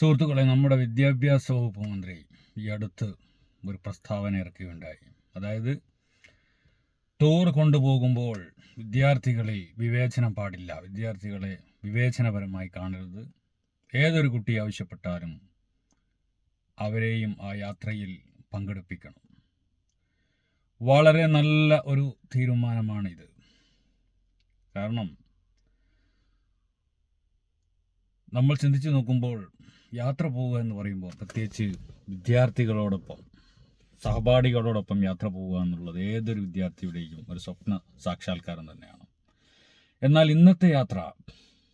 സുഹൃത്തുക്കളെ നമ്മുടെ വിദ്യാഭ്യാസ വകുപ്പ് മന്ത്രി ഈ അടുത്ത് ഒരു പ്രസ്താവന ഇറക്കുകയുണ്ടായി. അതായത് ടൂർ കൊണ്ടുപോകുമ്പോൾ വിദ്യാർത്ഥികളെ വിവേചനം പാടില്ല. വിദ്യാർത്ഥികളെ വിവേചനപരമായി കാണരുത്. ഏതൊരു കുട്ടി ആവശ്യപ്പെട്ടാലും അവരെയും ആ യാത്രയിൽ പങ്കെടുപ്പിക്കണം. വളരെ നല്ല ഒരു തീരുമാനമാണിത്. കാരണം നമ്മൾ ചിന്തിച്ചു നോക്കുമ്പോൾ യാത്ര പോവുക എന്ന് പറയുമ്പോൾ പ്രത്യേകിച്ച് വിദ്യാർത്ഥികളോടൊപ്പം സഹപാഠികളോടൊപ്പം യാത്ര പോവുക എന്നുള്ളത് ഏതൊരു വിദ്യാർത്ഥിയുടെയും ഒരു സ്വപ്ന സാക്ഷാത്കാരം തന്നെയാണ്. എന്നാൽ ഇന്നത്തെ യാത്ര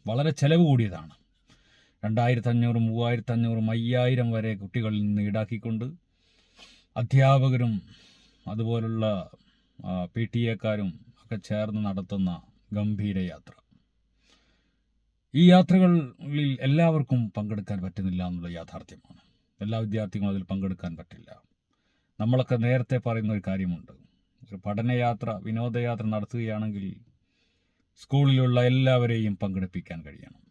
വളരെ ചെലവ് കൂടിയതാണ്. രണ്ടായിരത്തി അഞ്ഞൂറ് മൂവായിരത്തി അഞ്ഞൂറും അയ്യായിരം വരെ കുട്ടികളിൽ നിന്ന് ഈടാക്കിക്കൊണ്ട് അധ്യാപകരും അതുപോലുള്ള പി ടി എക്കാരും ഒക്കെ ചേർന്ന് നടത്തുന്ന ഗംഭീര യാത്ര. ഈ യാത്രകളിൽ എല്ലാവർക്കും പങ്കെടുക്കാൻ പറ്റുന്നില്ല എന്നുള്ള യാഥാർത്ഥ്യമാണ്. എല്ലാ വിദ്യാർത്ഥികളും അതിൽ പങ്കെടുക്കാൻ പറ്റില്ല. നമ്മളൊക്കെ നേരത്തെ പറയുന്ന ഒരു കാര്യമുണ്ട്. ഒരു പഠനയാത്ര വിനോദയാത്ര നടത്തുകയാണെങ്കിൽ സ്കൂളിലുള്ള എല്ലാവരെയും പങ്കെടുപ്പിക്കാൻ കഴിയണം.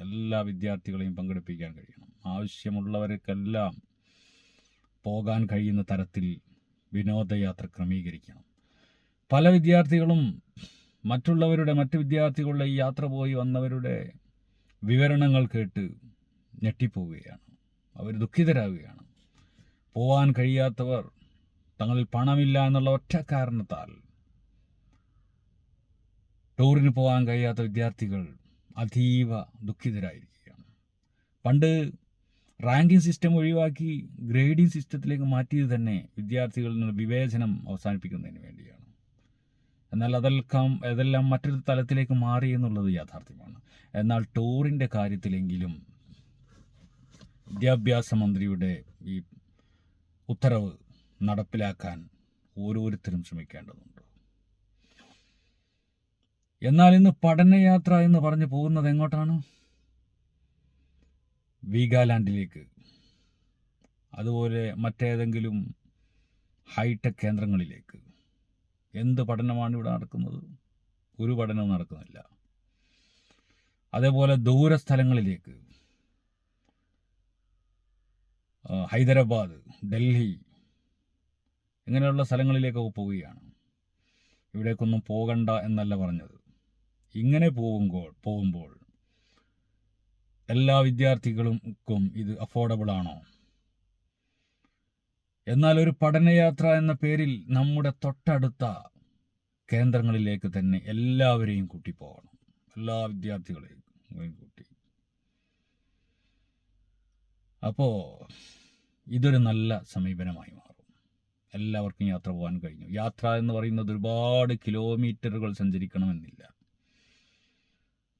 എല്ലാ വിദ്യാർത്ഥികളെയും പങ്കെടുപ്പിക്കാൻ കഴിയണം. ആവശ്യമുള്ളവർക്കെല്ലാം പോകാൻ കഴിയുന്ന തരത്തിൽ വിനോദയാത്ര ക്രമീകരിക്കണം. പല വിദ്യാർത്ഥികളും മറ്റുള്ളവരുടെ മറ്റ് വിദ്യാർത്ഥികളുടെ ഈ യാത്ര പോയി വന്നവരുടെ വിവരണങ്ങൾ കേട്ട് ഞെട്ടിപ്പോവുകയാണ്. അവർ ദുഃഖിതരാകുകയാണ് പോവാൻ കഴിയാത്തവർ തങ്ങളിൽ പണമില്ല എന്നുള്ള ഒറ്റ കാരണത്താൽ ടൂറിന് പോകാൻ കഴിയാത്ത വിദ്യാർത്ഥികൾ അതീവ ദുഃഖിതരായിരിക്കുകയാണ്. പണ്ട് റാങ്കിംഗ് സിസ്റ്റം ഒഴിവാക്കി ഗ്രേഡിംഗ് സിസ്റ്റത്തിലേക്ക് മാറ്റിയത് തന്നെ വിദ്യാർത്ഥികളിൽ നിന്ന് വിവേചനം അവസാനിപ്പിക്കുന്നതിന് വേണ്ടിയാണ്. എന്നാൽ അതെല്ലാം അതെല്ലാം മറ്റൊരു തലത്തിലേക്ക് മാറി എന്നുള്ളത് യാഥാർത്ഥ്യമാണ്. എന്നാൽ ടൂറിന്റെ കാര്യത്തിലെങ്കിലും വിദ്യാഭ്യാസ മന്ത്രിയുടെ ഈ ഉത്തരവ് നടപ്പിലാക്കാൻ ഓരോരുത്തരും ശ്രമിക്കേണ്ടതുണ്ട്. എന്നാൽ ഇന്ന് പഠനയാത്ര എന്ന് പറഞ്ഞു പോകുന്നത് എങ്ങോട്ടാണ്? വീഗാലാൻഡിലേക്ക്. അതുപോലെ മറ്റേതെങ്കിലും ഹൈടെക് കേന്ദ്രങ്ങളിലേക്ക്. എന്ത് പഠനമാണ് ഇവിടെ നടക്കുന്നത്? ഒരു പഠനവും നടക്കുന്നില്ല. അതേപോലെ ദൂരസ്ഥലങ്ങളിലേക്ക്. ഹൈദരാബാദ് ഡൽഹി ഇങ്ങനെയുള്ള സ്ഥലങ്ങളിലേക്കൊക്കെ പോവുകയാണ്. ഇവിടേക്കൊന്നും പോകണ്ട എന്നല്ല പറഞ്ഞത്. ഇങ്ങനെ പോകുമ്പോൾ പോകുമ്പോൾ എല്ലാ വിദ്യാർത്ഥികൾക്കും ഇത് അഫോർഡബിൾ ആണോ? എന്നാൽ ഒരു പഠനയാത്ര എന്ന പേരിൽ നമ്മുടെ തൊട്ടടുത്ത കേന്ദ്രങ്ങളിലേക്ക് തന്നെ എല്ലാവരെയും കൂട്ടി പോകണം. എല്ലാ വിദ്യാർത്ഥികളെയും കൂട്ടി. അപ്പോൾ ഇതൊരു നല്ല സമീപനമായി മാറും. എല്ലാവർക്കും യാത്ര പോകാൻ കഴിഞ്ഞു. യാത്ര എന്ന് പറയുന്നത് ഒരുപാട് കിലോമീറ്ററുകൾ സഞ്ചരിക്കണമെന്നില്ല.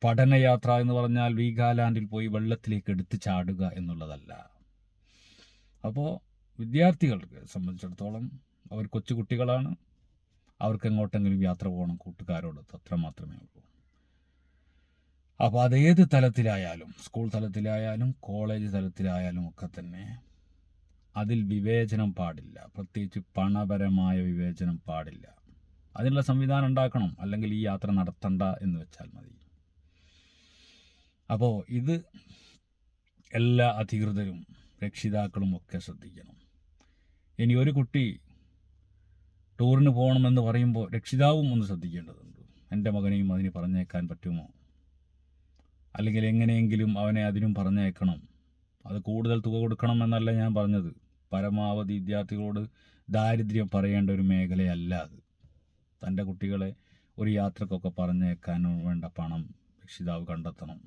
പഠനയാത്ര എന്ന് പറഞ്ഞാൽ വീഗാലാൻഡിൽ പോയി വെള്ളത്തിലേക്ക് എടുത്തു ചാടുക എന്നുള്ളതല്ല. അപ്പോൾ വിദ്യാർത്ഥികൾക്ക് സംബന്ധിച്ചിടത്തോളം അവർ കൊച്ചു കുട്ടികളാണ്. അവർക്ക് എങ്ങോട്ടെങ്കിലും യാത്ര പോകണം കൂട്ടുകാരോടൊത്ത് അത്ര മാത്രമേ ഉള്ളൂ. അപ്പോൾ അതേത് തലത്തിലായാലും സ്കൂൾ തലത്തിലായാലും കോളേജ് തലത്തിലായാലും ഒക്കെ തന്നെ അതിൽ വിവേചനം പാടില്ല. പ്രത്യേകിച്ച് പണപരമായ വിവേചനം പാടില്ല. അതിനുള്ള സംവിധാനം ഉണ്ടാക്കണം. അല്ലെങ്കിൽ ഈ യാത്ര നടത്തണ്ട എന്ന് വെച്ചാൽ മതി. അപ്പോൾ ഇത് എല്ലാ അധികൃതരും രക്ഷിതാക്കളും ഒക്കെ ശ്രദ്ധിക്കണം. ഇനി ഒരു കുട്ടി ടൂറിന് പോകണമെന്ന് പറയുമ്പോൾ രക്ഷിതാവും ഒന്ന് ശ്രദ്ധിക്കേണ്ടതുണ്ട്. എന്റെ മകനെയും അതിന് പറഞ്ഞേക്കാൻ പറ്റുമോ? അല്ലെങ്കിൽ എങ്ങനെയെങ്കിലും അവനെ അതിനും പറഞ്ഞേക്കണം. അത് കൂടുതൽ തുക കൊടുക്കണം എന്നല്ല ഞാൻ പറഞ്ഞത്. പരമാവധി വിദ്യാർത്ഥികളോട് ദാരിദ്ര്യം പറയേണ്ട ഒരു മേഖലയല്ല അത്. തന്റെ കുട്ടികളെ ഒരു യാത്രക്കൊക്കെ പറഞ്ഞേക്കാൻ വേണ്ട പണം രക്ഷിതാവ് കണ്ടെത്തണം.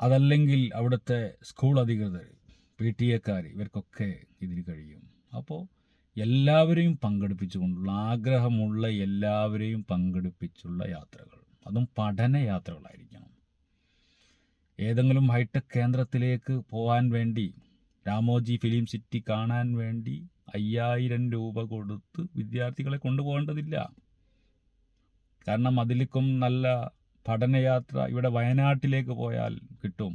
അതല്ലെങ്കിൽ അവിടുത്തെ സ്കൂൾ അധികൃതർ പി ടി എക്കാർ ഇവർക്കൊക്കെ ഇതിന് കഴിയും. അപ്പോൾ എല്ലാവരെയും പങ്കെടുപ്പിച്ചുകൊണ്ടുള്ള ആഗ്രഹമുള്ള എല്ലാവരെയും പങ്കെടുപ്പിച്ചുള്ള യാത്രകൾ. അതും പഠന യാത്രകളായിരിക്കണം ഏതെങ്കിലും ഹൈടെക് കേന്ദ്രത്തിലേക്ക് പോകാൻ വേണ്ടി രാമോജി ഫിലിം സിറ്റി കാണാൻ വേണ്ടി അയ്യായിരം രൂപ കൊടുത്ത് വിദ്യാർത്ഥികളെ കൊണ്ടുപോകേണ്ടതില്ല. കാരണം അതിലേക്കും നല്ല പഠനയാത്ര ഇവിടെ വയനാട്ടിലേക്ക് പോയാൽ കിട്ടും.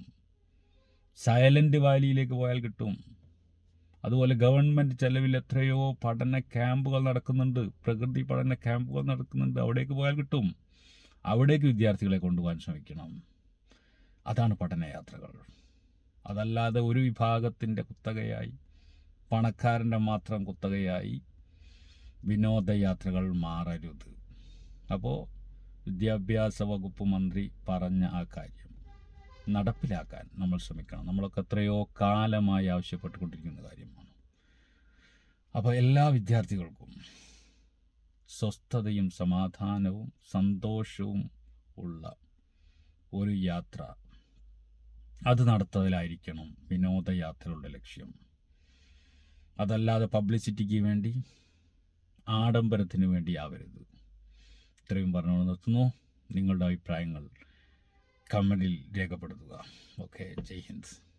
സൈലന്റ് വാലിയിലേക്ക് പോയാൽ കിട്ടും. അതുപോലെ ഗവൺമെന്റ് ചെലവിൽ എത്രയോ പഠന ക്യാമ്പുകൾ നടക്കുന്നുണ്ട്. പ്രകൃതി പഠന ക്യാമ്പുകൾ നടക്കുന്നുണ്ട്. അവിടേക്ക് പോയാൽ കിട്ടും. അവിടേക്ക് വിദ്യാർത്ഥികളെ കൊണ്ടുപോകാൻ ശ്രമിക്കണം. അതാണ് പഠനയാത്രകൾ. അതല്ലാതെ ഒരു വിഭാഗത്തിന്റെ കുത്തകയായി പണക്കാരന്റെ മാത്രം കുത്തകയായി വിനോദയാത്രകൾ മാറരുത്. അപ്പോൾ വിദ്യാഭ്യാസ വകുപ്പ് മന്ത്രി പറഞ്ഞ ആ കാര്യം. നടപ്പിലാക്കാൻ നമ്മൾ ശ്രമിക്കണം. നമ്മളൊക്കെ എത്രയോ കാലമായി ആവശ്യപ്പെട്ടുകൊണ്ടിരിക്കുന്ന കാര്യമാണ്. അപ്പോൾ എല്ലാ വിദ്യാർത്ഥികൾക്കും സ്വസ്ഥതയും സമാധാനവും സന്തോഷവും ഉള്ള ഒരു യാത്ര അത് നടത്തലായിരിക്കണം വിനോദയാത്രകളുടെ ലക്ഷ്യം. അതല്ലാതെ പബ്ലിസിറ്റിക്ക് വേണ്ടി ആഡംബരത്തിന് വേണ്ടി ആവരുത്. ഇത്രയും പറഞ്ഞുകൊണ്ട് നിർത്തുന്നു. നിങ്ങളുടെ അഭിപ്രായങ്ങൾ കമന്റിൽ രേഖപ്പെടുത്തുക. ഓക്കെ ജയ് ഹിന്ദ്.